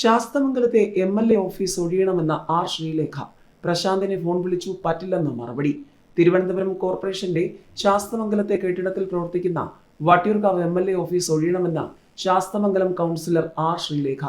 ശാസ്തമംഗലത്തെ M L A office ഒഴിയണമെന്ന R Sreelekha. പ്രശാന്തിനെ phone വിളിച്ചു പറ്റില്ലെന്ന മറുപടി. തിരുവനന്തപുരം കോർപ്പറേഷന്റെ ശാസ്തമംഗലത്തെ കെട്ടിടത്തിൽ പ്രവർത്തിക്കുന്ന Vattiyoorkavu M L A office ഒഴിയണമെന്ന Sasthamangalam councillor R Sreelekha.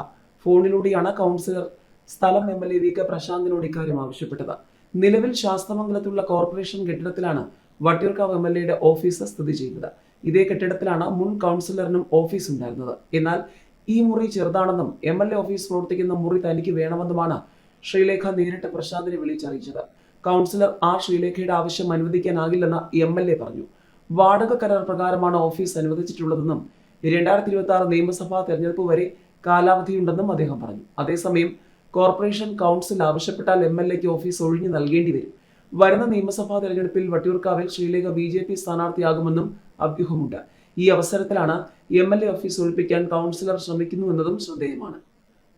ഫോണിലൂടെയാണ് കൗൺസിലർ സ്ഥലം M L A V K പ്രശാന്തിനോട് ഇക്കാര്യം ആവശ്യപ്പെട്ടത്. നിലവിൽ ശാസ്തമംഗലത്തുള്ള കോർപ്പറേഷൻ കെട്ടിടത്തിലാണ് വട്ടിയൂർക്കാവ് എം എൽ എയുടെ ഓഫീസ് സ്ഥിതി ചെയ്യുന്നത്. ഇതേ കെട്ടിടത്തിലാണ് മുൻ കൗൺസിലറിനും ഓഫീസ് ഉണ്ടായിരുന്നത്. എന്നാൽ ഈ മുറി ചെറുതാണെന്നും എം എൽ എ ഓഫീസ് പ്രവർത്തിക്കുന്ന മുറി തനിക്ക് വേണമെന്നുമാണ് ശ്രീലേഖ നേരിട്ട് പ്രശാന്തിനെ വിളിച്ചറിയിച്ചത്. കൗൺസിലർ ആർ ശ്രീലേഖയുടെ ആവശ്യം അനുവദിക്കാനാകില്ലെന്ന് എം എൽ എ പറഞ്ഞു. വാടക കരാർ പ്രകാരമാണ് ഓഫീസ് അനുവദിച്ചിട്ടുള്ളതെന്നും രണ്ടായിരത്തി ഇരുപത്തി ആറ് നിയമസഭാ തെരഞ്ഞെടുപ്പ് വരെ കാലാവധിയുണ്ടെന്നും അദ്ദേഹം പറഞ്ഞു. അതേസമയം കോർപ്പറേഷൻ കൗൺസിൽ ആവശ്യപ്പെട്ടാൽ എം എൽ എക്ക് ഓഫീസ് ഒഴിഞ്ഞു നൽകേണ്ടി വരും. വരുന്ന നിയമസഭാ തെരഞ്ഞെടുപ്പിൽ വട്ടിയൂർക്കാവിൽ ശ്രീലേഖ ബി ജെ പി സ്ഥാനാർത്ഥിയാകുമെന്നും അഭ്യൂഹമുണ്ട് ഈ അവസരത്തിലാണ് എം എൽ എ ഓഫീസ് ഒഴിപ്പിക്കാൻ കൗൺസിലർ ശ്രമിക്കുന്നുവെന്നതും ശ്രദ്ധേയമാണ്.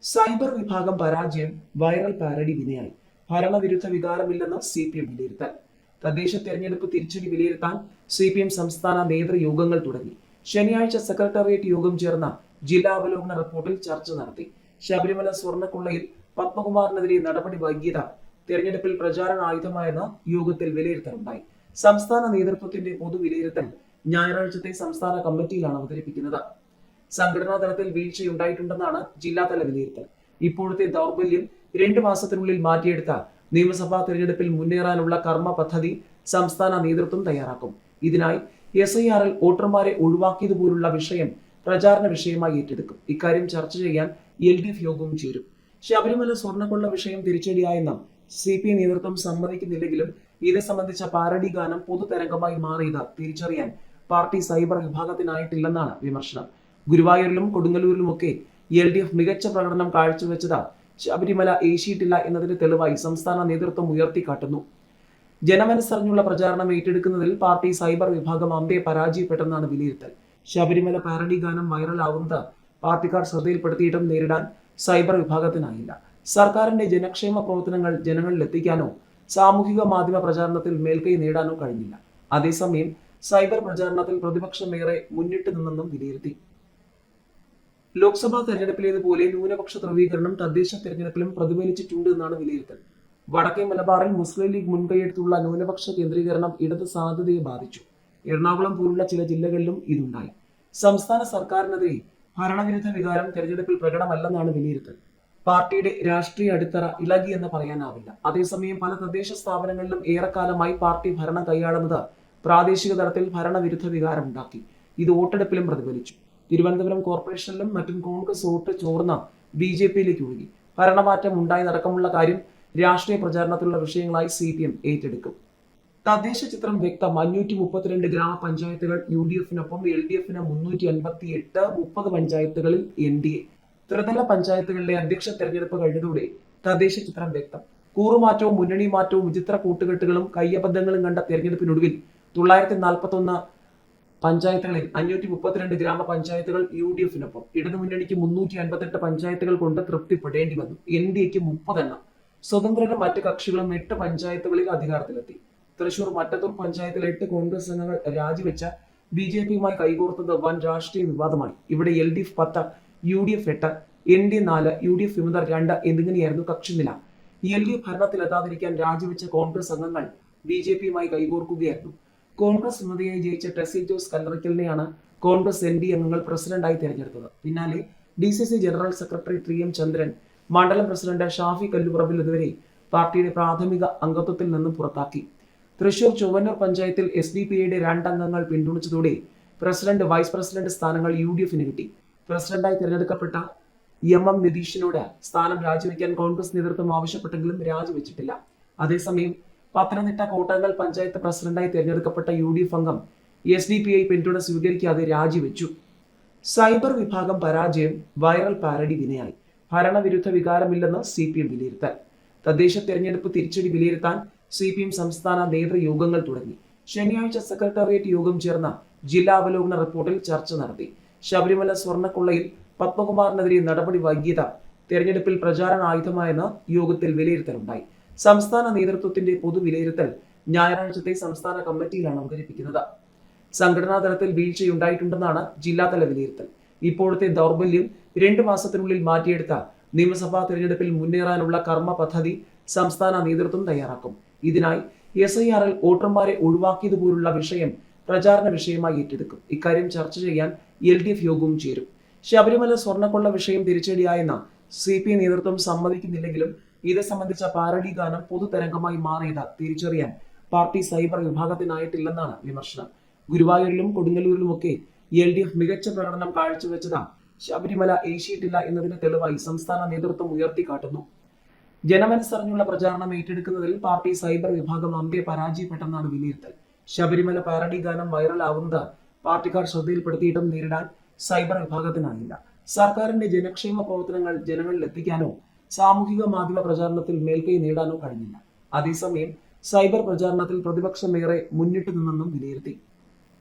സൈബർ വിഭാഗം പരാജയം വൈറൽ പാരഡി വിനയായി. ഭരണവിരുദ്ധ വികാരമില്ലെന്ന് സി പി എം വിലയിരുത്തൽ. തദ്ദേശ തെരഞ്ഞെടുപ്പ് തിരിച്ചടി വിലയിരുത്താൻ സി പി എം സംസ്ഥാന നേതൃയോഗങ്ങൾ തുടങ്ങി. ശനിയാഴ്ച സെക്രട്ടേറിയറ്റ് യോഗം ചേർന്ന ജില്ലാ അവലോകന റിപ്പോർട്ടിൽ ചർച്ച നടത്തി. ശബരിമല സ്വർണക്കൊള്ളയിൽ പത്മകുമാറിനെതിരെ നടപടി വൈകിയത തെരഞ്ഞെടുപ്പിൽ പ്രചാരണ ആയുധമായെന്ന് യോഗത്തിൽ വിലയിരുത്തലുണ്ടായി. സംസ്ഥാന നേതൃത്വത്തിന്റെ പൊതുവിലയിരുത്തൽ ഞായറാഴ്ചത്തെ സംസ്ഥാന കമ്മിറ്റിയിലാണ് അവതരിപ്പിക്കുന്നത്. സംഘടനാ തലത്തിൽ വീഴ്ചയുണ്ടായിട്ടുണ്ടെന്നാണ് ജില്ലാതല വിലയിരുത്തൽ. ഇപ്പോഴത്തെ ദൗർബല്യം രണ്ടു മാസത്തിനുള്ളിൽ മാറ്റിയെടുത്ത നിയമസഭാ തെരഞ്ഞെടുപ്പിൽ മുന്നേറാനുള്ള കർമ്മ പദ്ധതി സംസ്ഥാന നേതൃത്വം തയ്യാറാക്കും. ഇതിനായി എസ് ഐ ആറിൽ വോട്ടർമാരെ ഒഴിവാക്കിയതുപോലുള്ള വിഷയം പ്രചാരണ വിഷയമായി ഏറ്റെടുക്കും. ഇക്കാര്യം ചർച്ച ചെയ്യാൻ എൽ ഡി എഫ് യോഗവും ചേരും. ശബരിമല സ്വർണക്കൊള്ള വിഷയം തിരിച്ചടിയായെന്ന സി പി നേതൃത്വം സമ്മതിക്കുന്നില്ലെങ്കിലും ഇത് സംബന്ധിച്ച പാരഡി ഗാനം പൊതുതരംഗമായി മാറിയത് തിരിച്ചറിയാൻ പാർട്ടി സൈബർ വിഭാഗത്തിനായിട്ടില്ലെന്നാണ് വിമർശനം. ഗുരുവായൂരിലും കൊടുങ്ങല്ലൂരിലുമൊക്കെ എൽ ഡി എഫ് മികച്ച പ്രകടനം കാഴ്ചവെച്ചത് ശബരിമല ഏശിയിട്ടില്ല എന്നതിന് തെളിവായി സംസ്ഥാന നേതൃത്വം ഉയർത്തിക്കാട്ടുന്നു. ജനമനസ്സറിഞ്ഞുള്ള പ്രചാരണം ഏറ്റെടുക്കുന്നതിൽ പാർട്ടി സൈബർ വിഭാഗം അമ്പെ പരാജയപ്പെട്ടെന്നാണ് വിലയിരുത്തൽ. ശബരിമല പാരഡി ഗാനം വൈറലാവുന്നത് പാർട്ടിക്കാർ ശ്രദ്ധയിൽപ്പെടുത്തിയിട്ടും നേരിടാൻ സൈബർ വിഭാഗത്തിനായില്ല. സർക്കാരിന്റെ ജനക്ഷേമ പ്രവർത്തനങ്ങൾ ജനങ്ങളിൽ എത്തിക്കാനോ സാമൂഹിക മാധ്യമ പ്രചാരണത്തിൽ മേൽക്കൈ നേടാനോ കഴിഞ്ഞില്ല. അതേസമയം സൈബർ പ്രചാരണത്തിൽ പ്രതിപക്ഷം ഏറെ മുന്നിട്ട് നിന്നെന്നും വിലയിരുത്തി. ലോക്സഭാ തെരഞ്ഞെടുപ്പിലേതുപോലെ ന്യൂനപക്ഷ ധ്രുവീകരണം തദ്ദേശ തെരഞ്ഞെടുപ്പിലും പ്രതിഫലിച്ചിട്ടുണ്ട് എന്നാണ് വിലയിരുത്തൽ. വടക്കേ മലബാറിൽ മുസ്ലിം ലീഗ് മുൻകൈയെടുത്തുള്ള ന്യൂനപക്ഷ കേന്ദ്രീകരണം ഇടത് സാധ്യതയെ ബാധിച്ചു. എറണാകുളം പോലുള്ള ചില ജില്ലകളിലും ഇതുണ്ടായി. സംസ്ഥാന സർക്കാരിനെതിരെ ഭരണവിരുദ്ധ വികാരം തെരഞ്ഞെടുപ്പിൽ പ്രകടമല്ലെന്നാണ് വിലയിരുത്തൽ. പാർട്ടിയുടെ രാഷ്ട്രീയ അടിത്തറ ഇളകിയെന്ന് പറയാനാവില്ല. അതേസമയം പല തദ്ദേശ സ്ഥാപനങ്ങളിലും ഏറെക്കാലമായി പാർട്ടി ഭരണം കൈയാളുന്നത് പ്രാദേശിക തലത്തിൽ ഭരണവിരുദ്ധ വികാരം ഉണ്ടാക്കി ഇത് വോട്ടെടുപ്പിലും പ്രതിഫലിച്ചു. തിരുവനന്തപുരം കോർപ്പറേഷനിലും മറ്റും കോൺഗ്രസ് വോട്ട് ചോർന്ന ബി ജെ പിയിലേക്ക് ഒഴുകി. ഭരണമാറ്റം ഉണ്ടായി നടക്കമുള്ള കാര്യം രാഷ്ട്രീയ പ്രചാരണത്തിലുള്ള വിഷയങ്ങളായി സി പി എം ഏറ്റെടുക്കും. തദ്ദേശ ചിത്രം വ്യക്തം. അഞ്ഞൂറ്റി മുപ്പത്തിരണ്ട് ഗ്രാമപഞ്ചായത്തുകൾ യു ഡി എഫിനൊപ്പം എൽ ഡി എഫിന് മുന്നൂറ്റി അൻപത്തി എട്ട് മുപ്പത് പഞ്ചായത്തുകളിൽ എൻ ഡി എ. ത്രിതല പഞ്ചായത്തുകളിലെ അധ്യക്ഷ തെരഞ്ഞെടുപ്പ് കഴിഞ്ഞതോടെ തദ്ദേശ ചിത്രം വ്യക്തം. കൂറുമാറ്റവും മുന്നണി മാറ്റവും വിചിത്ര കൂട്ടുകെട്ടുകളും കയ്യബദ്ധങ്ങളും കണ്ട തെരഞ്ഞെടുപ്പിനൊടുവിൽ തൊള്ളായിരത്തി നാൽപ്പത്തി ഒന്ന് പഞ്ചായത്തുകളിൽ അഞ്ഞൂറ്റി മുപ്പത്തിരണ്ട് ഗ്രാമപഞ്ചായത്തുകൾ യു ഡി എഫിനൊപ്പം ഇടതുമുന്നണിക്ക് മുന്നൂറ്റി അൻപത്തെട്ട് പഞ്ചായത്തുകൾ കൊണ്ട് തൃപ്തിപ്പെടേണ്ടി വന്നു. എൻ ഡി എക്ക് മുപ്പതെണ്ണം. സ്വതന്ത്രരും മറ്റ് കക്ഷികളും എട്ട് പഞ്ചായത്തുകളിൽ അധികാരത്തിലെത്തി. തൃശൂർ മറ്റത്തൂർ പഞ്ചായത്തിൽ എട്ട് കോൺഗ്രസ് അംഗങ്ങൾ രാജിവെച്ച ബി ജെ പിയുമായി കൈകോർത്തത് വൻ രാഷ്ട്രീയ വിവാദമായി. ഇവിടെ എൽ ഡി എഫ് പത്ത് യു ഡി എഫ് എട്ട് എൻ ഡി നാല് യു ഡി എഫ് വിമതർ രണ്ട് എന്നിങ്ങനെയായിരുന്നു കക്ഷി നില. എൽ ഡി എഫ് ഭരണത്തിലെത്താതിരിക്കാൻ രാജിവെച്ച കോൺഗ്രസ് അംഗങ്ങൾ ബി ജെ പിയുമായി കൈകോർക്കുകയായിരുന്നു. കോൺഗ്രസ് വിമതയായി ജയിച്ച ടെസി ജോസ് കല്ലറയ്ക്കലിനെയാണ് കോൺഗ്രസ് എൻ ഡി അംഗങ്ങൾ പ്രസിഡന്റായി തിരഞ്ഞെടുത്തത്. പിന്നാലെ D C C general secretary T M Chandran മണ്ഡലം പ്രസിഡന്റ് ഷാഫി കല്ലുപറമ്പിൽ എന്നിവരെ പാർട്ടിയുടെ പ്രാഥമിക അംഗത്വത്തിൽ നിന്നും പുറത്താക്കി. തൃശൂർ ചൊവ്വന്നൂർ പഞ്ചായത്തിൽ എസ് ഡി പി ഐയുടെ രണ്ടംഗങ്ങൾ പിന്തുണച്ചതോടെ പ്രസിഡന്റ് വൈസ് പ്രസിഡന്റ് സ്ഥാനങ്ങൾ യു ഡി എഫിന് കിട്ടി. പ്രസിഡന്റായി തിരഞ്ഞെടുക്കപ്പെട്ട എം എം നിതീഷിനോട് സ്ഥാനം രാജിവെക്കാൻ കോൺഗ്രസ് നേതൃത്വം ആവശ്യപ്പെട്ടെങ്കിലും രാജിവെച്ചിട്ടില്ല. അതേസമയം പത്തനംതിട്ട കോട്ടങ്ങൽ പഞ്ചായത്ത് പ്രസിഡന്റായി തിരഞ്ഞെടുക്കപ്പെട്ട യു ഡി എഫ് അംഗം എസ് ഡി പി ഐ പിന്തുണ സ്വീകരിക്കാതെ രാജിവെച്ചു. സൈബർ വിഭാഗം പരാജയം വൈറൽ പാരഡി വിനയായി. ഭരണവിരുദ്ധ വികാരമില്ലെന്ന് സി പി എം വിലയിരുത്തൽ. തദ്ദേശ തെരഞ്ഞെടുപ്പ് തിരിച്ചടി വിലയിരുത്താൻ സി പി എം സംസ്ഥാന നേതൃയോഗങ്ങൾ തുടങ്ങി. ശനിയാഴ്ച സെക്രട്ടേറിയറ്റ് യോഗം ചേർന്ന ജില്ലാ അവലോകന റിപ്പോർട്ടിൽ ചർച്ച നടത്തി. ശബരിമല സ്വർണക്കൊള്ളയിൽ പത്മകുമാറിനെതിരെ നടപടി വൈകിയത് തെരഞ്ഞെടുപ്പിൽ പ്രചാരണ ആയുധമായെന്ന് യോഗത്തിൽ വിലയിരുത്തലുണ്ടായി. സംസ്ഥാന നേതൃത്വത്തിന്റെ പൊതുവിലയിരുത്തൽ ഞായറാഴ്ചത്തെ സംസ്ഥാന കമ്മിറ്റിയിലാണ് അവതരിപ്പിക്കുന്നത്. സംഘടനാ തലത്തിൽ വീഴ്ചയുണ്ടായിട്ടുണ്ടെന്നാണ് ജില്ലാതല വിലയിരുത്തൽ. ഇപ്പോഴത്തെ ദൗർബല്യം രണ്ടു മാസത്തിനുള്ളിൽ മാറ്റിയെടുത്ത നിയമസഭാ തെരഞ്ഞെടുപ്പിൽ മുന്നേറാനുള്ള കർമ്മ പദ്ധതി സംസ്ഥാന നേതൃത്വം തയ്യാറാക്കും. ഇതിനായി എസ് ഐ ആറിൽ വോട്ടർമാരെ ഒഴിവാക്കിയതുപോലുള്ള വിഷയം പ്രചാരണ വിഷയമായി ഏറ്റെടുക്കും. ഇക്കാര്യം ചർച്ച ചെയ്യാൻ എൽ ഡി എഫ് യോഗവും ചേരും. ശബരിമല സ്വർണക്കൊള്ള വിഷയം തിരിച്ചടിയായെന്ന സി പി നേതൃത്വം സമ്മതിക്കുന്നില്ലെങ്കിലും ഇത് സംബന്ധിച്ച പാരഡി ഗാനം പൊതുതരംഗമായി മാറിയത് തിരിച്ചറിയാൻ പാർട്ടി സൈബർ വിഭാഗത്തിനായിട്ടില്ലെന്നാണ് വിമർശനം. ഗുരുവായൂരിലും കൊടുങ്ങല്ലൂരിലുമൊക്കെ എൽ ഡി എഫ് മികച്ച പ്രകടനം കാഴ്ചവെച്ചത് ശബരിമല ഏശിയിട്ടില്ല എന്നതിന് തെളിവായി സംസ്ഥാന നേതൃത്വം ഉയർത്തിക്കാട്ടുന്നു. ജനമനസ്സറിഞ്ഞുള്ള പ്രചാരണം ഏറ്റെടുക്കുന്നതിൽ പാർട്ടി സൈബർ വിഭാഗം അമ്പെ പരാജയപ്പെട്ടെന്നാണ് വിലയിരുത്തൽ. ശബരിമല പാരഡി ഗാനം വൈറലാവുന്നത് പാർട്ടിക്കാർ ശ്രദ്ധയിൽപ്പെടുത്തിയിട്ടും നേരിടാൻ സൈബർ വിഭാഗത്തിനായില്ല. സർക്കാരിന്റെ ജനക്ഷേമ പ്രവർത്തനങ്ങൾ ജനങ്ങളിൽ എത്തിക്കാനോ സാമൂഹിക മാധ്യമ പ്രചാരണത്തിൽ മേൽക്കൈ നേടാനോ കഴിഞ്ഞില്ല. അതേസമയം സൈബർ പ്രചാരണത്തിൽ പ്രതിപക്ഷമേറെ മുന്നിട്ട് നിന്നെന്നും വിലയിരുത്തി.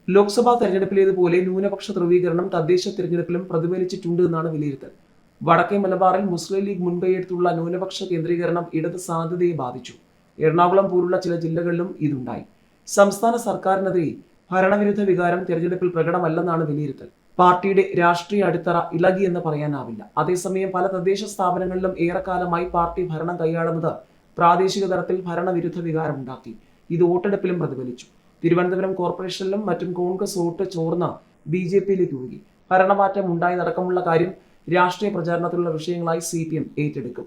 ലോക്സഭാ തെരഞ്ഞെടുപ്പിലേതുപോലെ ന്യൂനപക്ഷ ധ്രുവീകരണം തദ്ദേശ തെരഞ്ഞെടുപ്പിലും പ്രതിഫലിച്ചിട്ടുണ്ട് എന്നാണ് വിലയിരുത്തൽ. വടക്കേ മലബാറിൽ മുസ്ലിം ലീഗ് മുൻകൈയെടുത്തുള്ള ന്യൂനപക്ഷ കേന്ദ്രീകരണം ഇടത് സാധ്യതയെ ബാധിച്ചു. എറണാകുളം പോലുള്ള ചില ജില്ലകളിലും ഇതുണ്ടായി. സംസ്ഥാന സർക്കാരിനെതിരെ ഭരണവിരുദ്ധ വികാരം തെരഞ്ഞെടുപ്പിൽ പ്രകടമല്ലെന്നാണ് വിലയിരുത്തൽ. പാർട്ടിയുടെ രാഷ്ട്രീയ അടിത്തറ ഇളകി എന്ന് പറയാനാവില്ല. അതേസമയം പല തദ്ദേശ സ്ഥാപനങ്ങളിലും ഏറെക്കാലമായി പാർട്ടി ഭരണം കൈയാളുന്നത് പ്രാദേശിക തലത്തിൽ ഭരണവിരുദ്ധ വികാരം ഉണ്ടാക്കി ഇത് വോട്ടെടുപ്പിലും പ്രതിഫലിച്ചു. തിരുവനന്തപുരം കോർപ്പറേഷനിലും മറ്റും കോൺഗ്രസ് വോട്ട് ചോർന്ന് ബി ജെ പിയിലേക്ക് ഒഴുകി. ഭരണമാറ്റം ഉണ്ടായി നടക്കമുള്ള കാര്യം രാഷ്ട്രീയ പ്രചാരണത്തിലുള്ള വിഷയങ്ങളായി സി ഏറ്റെടുക്കും.